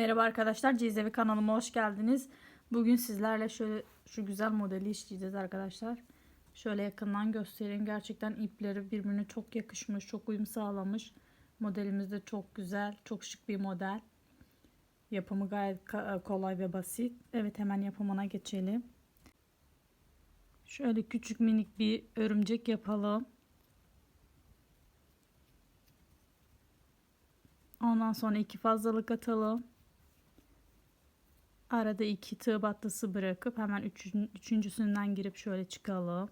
Merhaba arkadaşlar, Cizevi kanalıma hoş geldiniz. Bugün sizlerle şöyle şu güzel modeli işleyeceğiz arkadaşlar. Şöyle yakından göstereyim. Gerçekten ipleri birbirine çok yakışmış, çok uyum sağlamış. Modelimiz de çok güzel, çok şık bir model. Yapımı gayet kolay ve basit. Evet hemen yapımına geçelim. Şöyle küçük minik bir örümcek yapalım. Ondan sonra iki fazlalık atalım. Arada iki tığ battısı bırakıp hemen üçün, üçüncüsünden girip şöyle çıkalım.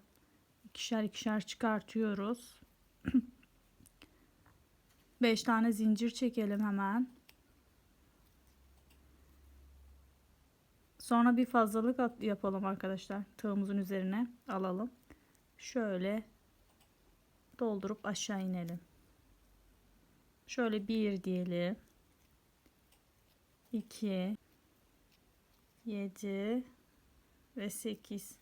İkişer ikişer çıkartıyoruz. Beş tane zincir çekelim hemen. Sonra bir fazlalık at, yapalım arkadaşlar. Tığımızın üzerine alalım. Şöyle doldurup aşağı inelim. Şöyle bir diyelim. 2 7 ve 8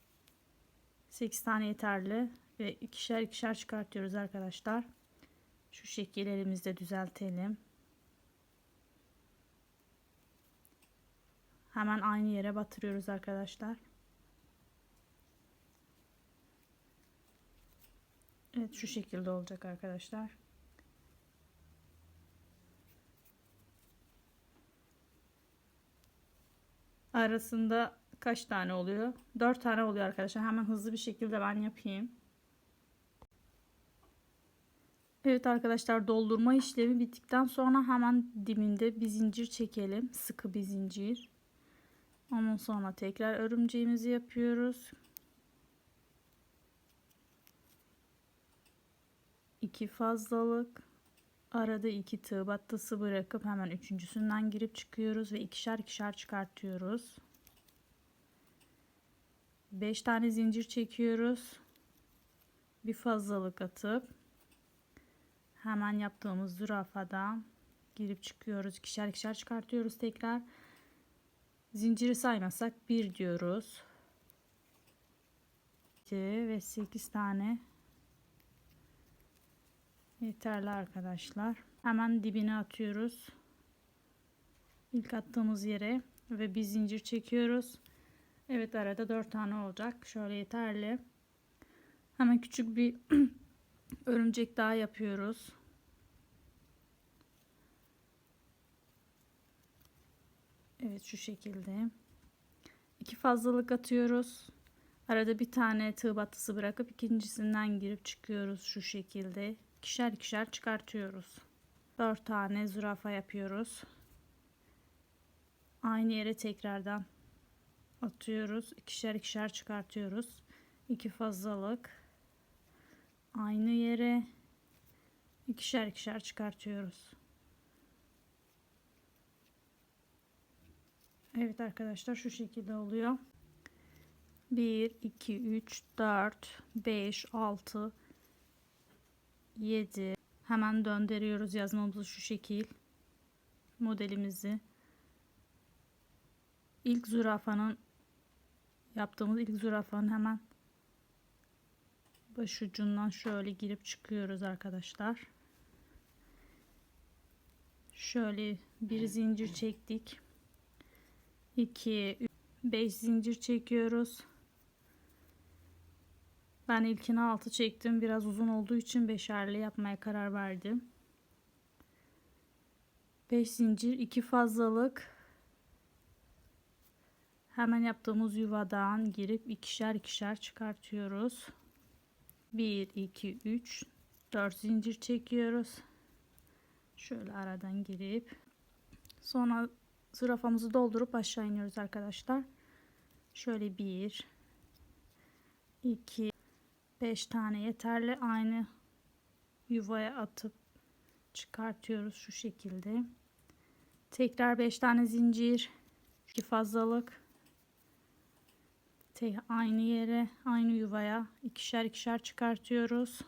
8 tane yeterli ve ikişer ikişer çıkartıyoruz arkadaşlar. Şu şekil elimizde düzeltelim. Hemen aynı yere batırıyoruz arkadaşlar. Evet şu şekilde olacak arkadaşlar. Arasında kaç tane oluyor? 4 tane oluyor arkadaşlar. Hemen hızlı bir şekilde ben yapayım. Evet arkadaşlar doldurma işlemi bittikten sonra hemen dibinde bir zincir çekelim. Sıkı bir zincir. Ondan sonra tekrar örümceğimizi yapıyoruz. İki fazlalık. Arada iki tığ battısı bırakıp hemen üçüncüsünden girip çıkıyoruz ve ikişer ikişer çıkartıyoruz. Beş tane zincir çekiyoruz. Bir fazlalık atıp hemen yaptığımız zürafadan girip çıkıyoruz. İkişer ikişer çıkartıyoruz tekrar. Zinciri saymasak bir diyoruz. 2 ve 8 tane Yeterli arkadaşlar. Hemen dibine atıyoruz. İlk attığımız yere ve bir zincir çekiyoruz. Evet arada 4 tane olacak. Şöyle yeterli. Hemen küçük bir örümcek daha yapıyoruz. Evet şu şekilde. İki fazlalık atıyoruz. Arada bir tane tığ battısı bırakıp ikincisinden girip çıkıyoruz şu şekilde ikişer ikişer çıkartıyoruz. 4 tane zürafa yapıyoruz. Aynı yere tekrardan atıyoruz. ikişer ikişer çıkartıyoruz. 2 fazlalık. Aynı yere ikişer ikişer çıkartıyoruz. Evet arkadaşlar şu şekilde oluyor. 1 2 3 4 5 6 7 hemen döndürüyoruz. Yazmamızı şu şekil. Modelimizi. İlk zürafanın yaptığımız ilk zürafanın hemen baş ucundan şöyle girip çıkıyoruz arkadaşlar. Şöyle bir zincir çektik. 2 5 zincir çekiyoruz ben ilkini 6 çektim. Biraz uzun olduğu için beşerli yapmaya karar verdim. 5 zincir, 2 fazlalık. Hemen yaptığımız yuvadan girip ikişer ikişer çıkartıyoruz. 1 2 3 4 zincir çekiyoruz. Şöyle aradan girip sonra zürafamızı doldurup aşağı iniyoruz arkadaşlar. Şöyle 1 2 5 tane yeterli. Aynı yuvaya atıp çıkartıyoruz şu şekilde. Tekrar 5 tane zincir iki fazlalık. Tek aynı yere aynı yuvaya ikişer ikişer çıkartıyoruz.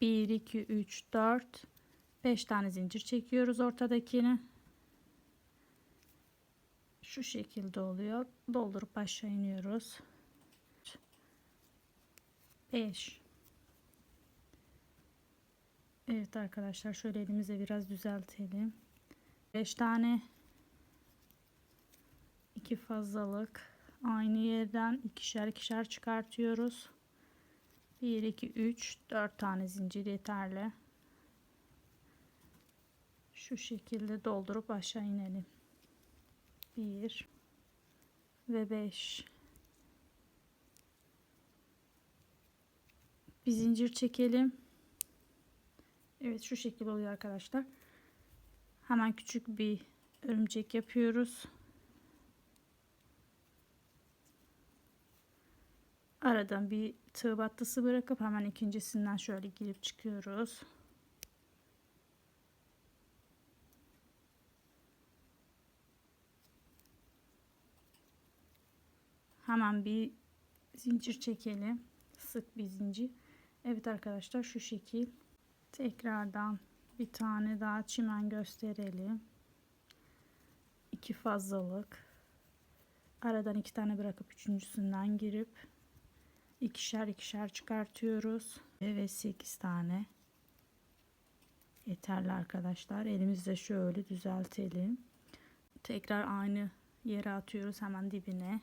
1 2 3 4 5 tane zincir çekiyoruz ortadakini. Şu şekilde oluyor. Doldurup aşağı iniyoruz 5 Evet arkadaşlar şöyle elimize biraz düzeltelim. 5 tane. İki fazlalık. Aynı yerden ikişer ikişer çıkartıyoruz. 1 2 3 4 tane zincir yeterli. Şu şekilde doldurup aşağı inelim. 1 ve 5 bir zincir çekelim. Evet şu şekilde oluyor arkadaşlar. Hemen küçük bir örümcek yapıyoruz. Aradan bir tığ battısı bırakıp hemen ikincisinden şöyle girip çıkıyoruz. Hemen bir zincir çekelim. Sık bir zincir Evet arkadaşlar şu şekil. Tekrardan bir tane daha çimen gösterelim. İki fazlalık. Aradan iki tane bırakıp üçüncüsünden girip ikişer ikişer çıkartıyoruz. Ve 8 tane. Yeterli arkadaşlar. Elimizde şöyle düzeltelim. Tekrar aynı yere atıyoruz hemen dibine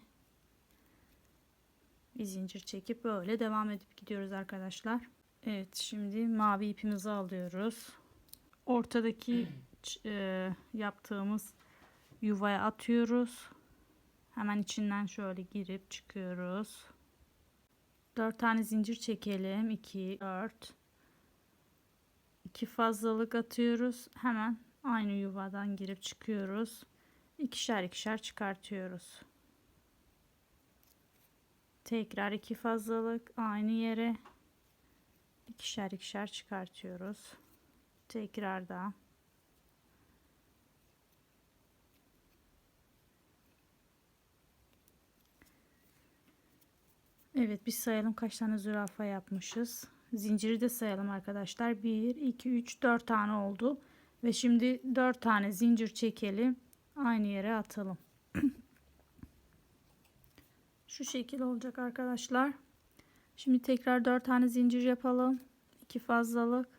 bir zincir çekip böyle devam edip gidiyoruz arkadaşlar. Evet şimdi mavi ipimizi alıyoruz. Ortadaki e, yaptığımız yuvaya atıyoruz. Hemen içinden şöyle girip çıkıyoruz. 4 tane zincir çekelim. 2 4 2 fazlalık atıyoruz. Hemen aynı yuvadan girip çıkıyoruz. İkişer ikişer çıkartıyoruz tekrar iki fazlalık aynı yere ikişer ikişer çıkartıyoruz tekrar da Evet biz sayalım kaç tane zürafa yapmışız. Zinciri de sayalım arkadaşlar. 1, 2, 3, 4 tane oldu. Ve şimdi 4 tane zincir çekelim. Aynı yere atalım. Şu şekil olacak arkadaşlar. Şimdi tekrar 4 tane zincir yapalım. 2 fazlalık.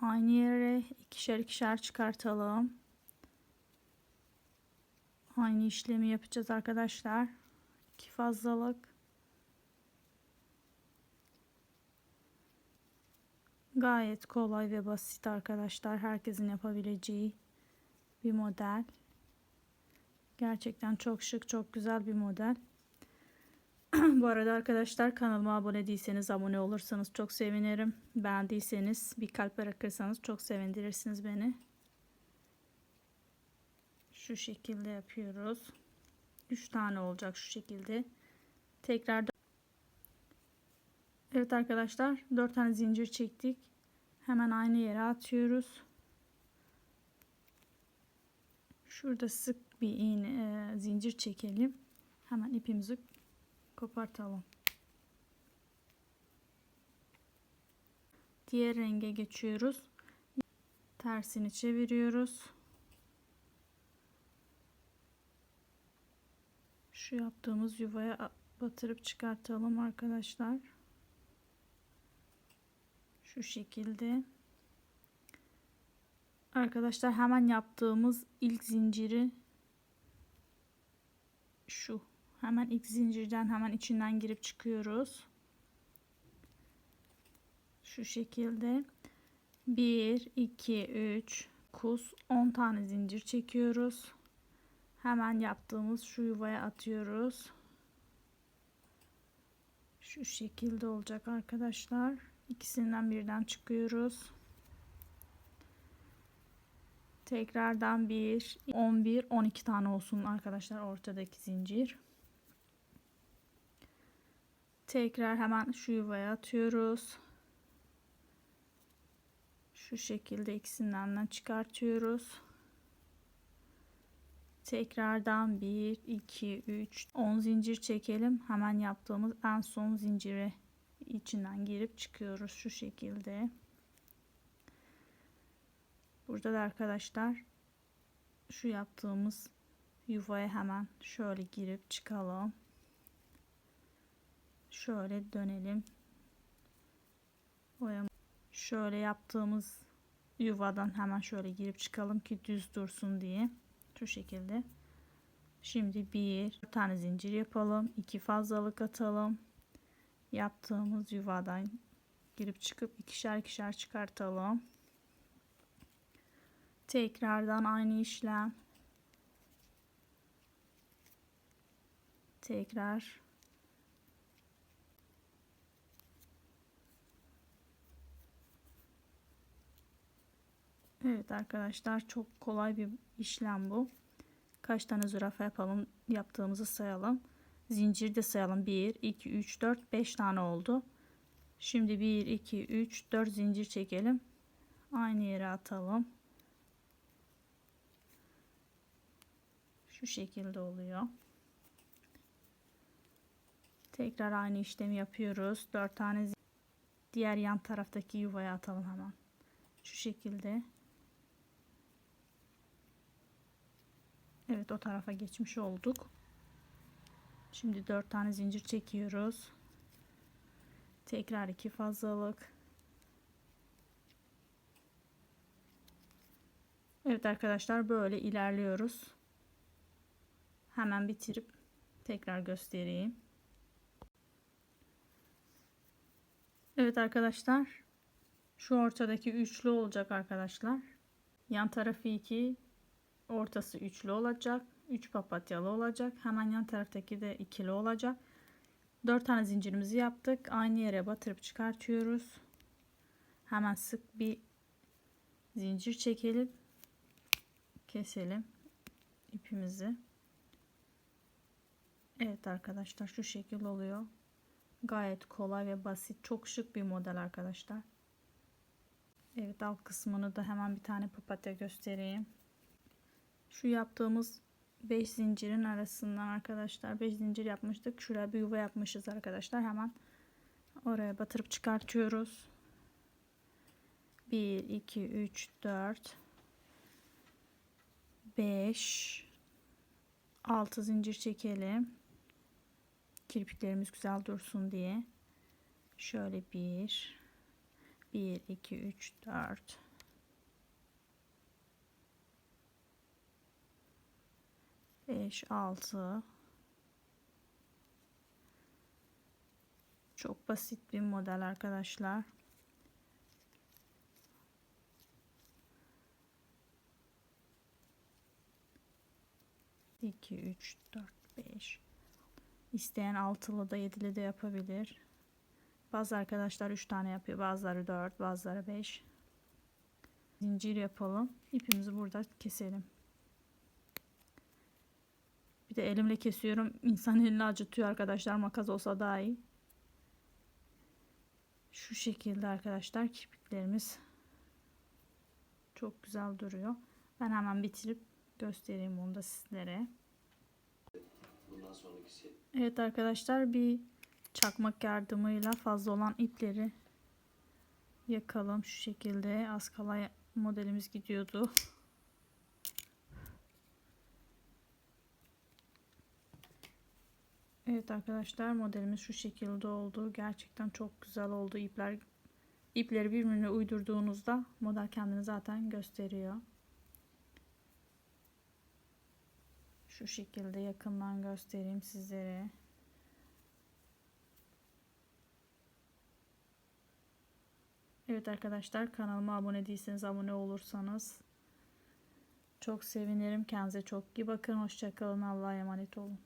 Aynı yere ikişer ikişer çıkartalım. Aynı işlemi yapacağız arkadaşlar. 2 fazlalık. Gayet kolay ve basit arkadaşlar. Herkesin yapabileceği bir model. Gerçekten çok şık, çok güzel bir model. Bu arada arkadaşlar kanalıma abone değilseniz abone olursanız çok sevinirim. Beğendiyseniz bir kalp bırakırsanız çok sevindirirsiniz beni. Şu şekilde yapıyoruz. 3 tane olacak şu şekilde. Tekrar Evet arkadaşlar 4 tane zincir çektik. Hemen aynı yere atıyoruz. Şurada sık bir iğne e, zincir çekelim. Hemen ipimizi kopartalım. Diğer renge geçiyoruz. Tersini çeviriyoruz. Şu yaptığımız yuvaya batırıp çıkartalım arkadaşlar. Şu şekilde. Arkadaşlar hemen yaptığımız ilk zinciri şu. Hemen ilk zincirden hemen içinden girip çıkıyoruz. Şu şekilde. 1 2 3 kus 10 tane zincir çekiyoruz. Hemen yaptığımız şu yuvaya atıyoruz. Şu şekilde olacak arkadaşlar. İkisinden birden çıkıyoruz. Tekrardan 1, 11, 12 tane olsun arkadaşlar ortadaki zincir. Tekrar hemen şu yuvaya atıyoruz. Şu şekilde ikisinden de çıkartıyoruz. Tekrardan 1, 2, 3, 10 zincir çekelim. Hemen yaptığımız en son zinciri içinden girip çıkıyoruz şu şekilde. Burada da arkadaşlar şu yaptığımız yuvaya hemen şöyle girip çıkalım. Şöyle dönelim. Şöyle yaptığımız yuvadan hemen şöyle girip çıkalım ki düz dursun diye. Şu şekilde. Şimdi bir tane zincir yapalım. iki fazlalık atalım. Yaptığımız yuvadan girip çıkıp ikişer ikişer çıkartalım. Tekrardan aynı işlem. Tekrar Evet arkadaşlar çok kolay bir işlem bu. Kaç tane zürafa yapalım yaptığımızı sayalım. Zincir de sayalım. 1, 2, 3, 4, 5 tane oldu. Şimdi 1, 2, 3, 4 zincir çekelim. Aynı yere atalım. Şu şekilde oluyor. Tekrar aynı işlemi yapıyoruz. 4 tane diğer yan taraftaki yuvaya atalım hemen. Şu şekilde. Evet o tarafa geçmiş olduk. Şimdi 4 tane zincir çekiyoruz. Tekrar iki fazlalık. Evet arkadaşlar böyle ilerliyoruz. Hemen bitirip tekrar göstereyim. Evet arkadaşlar. Şu ortadaki üçlü olacak arkadaşlar. Yan tarafı 2, ortası üçlü olacak. 3 papatyalı olacak. Hemen yan taraftaki de ikili olacak. 4 tane zincirimizi yaptık. Aynı yere batırıp çıkartıyoruz. Hemen sık bir zincir çekelim. Keselim ipimizi. Evet arkadaşlar şu şekil oluyor. Gayet kolay ve basit. Çok şık bir model arkadaşlar. Evet alt kısmını da hemen bir tane papatya göstereyim. Şu yaptığımız 5 zincirin arasından arkadaşlar 5 zincir yapmıştık. Şuraya bir yuva yapmışız arkadaşlar. Hemen oraya batırıp çıkartıyoruz. 1 2 3 4 5 6 zincir çekelim. Kirpiklerimiz güzel dursun diye. Şöyle 1 1 2 3 4 5 6 Çok basit bir model arkadaşlar. İki, üç, dört, beş. İsteyen altılı da yedili de yapabilir. Bazı arkadaşlar üç tane yapıyor. Bazıları dört, bazıları beş. Zincir yapalım. İpimizi burada keselim. Bir de elimle kesiyorum. İnsan elini acıtıyor arkadaşlar. Makas olsa daha iyi. Şu şekilde arkadaşlar kirpiklerimiz çok güzel duruyor. Ben hemen bitirip göstereyim onu da sizlere. Evet arkadaşlar bir çakmak yardımıyla fazla olan ipleri yakalım şu şekilde. Az kala modelimiz gidiyordu. Evet arkadaşlar modelimiz şu şekilde oldu. Gerçekten çok güzel oldu. İpler ipleri birbirine uydurduğunuzda model kendini zaten gösteriyor. Şu şekilde yakından göstereyim sizlere. Evet arkadaşlar kanalıma abone değilseniz abone olursanız çok sevinirim. Kendinize çok iyi bakın. Hoşçakalın. Allah'a emanet olun.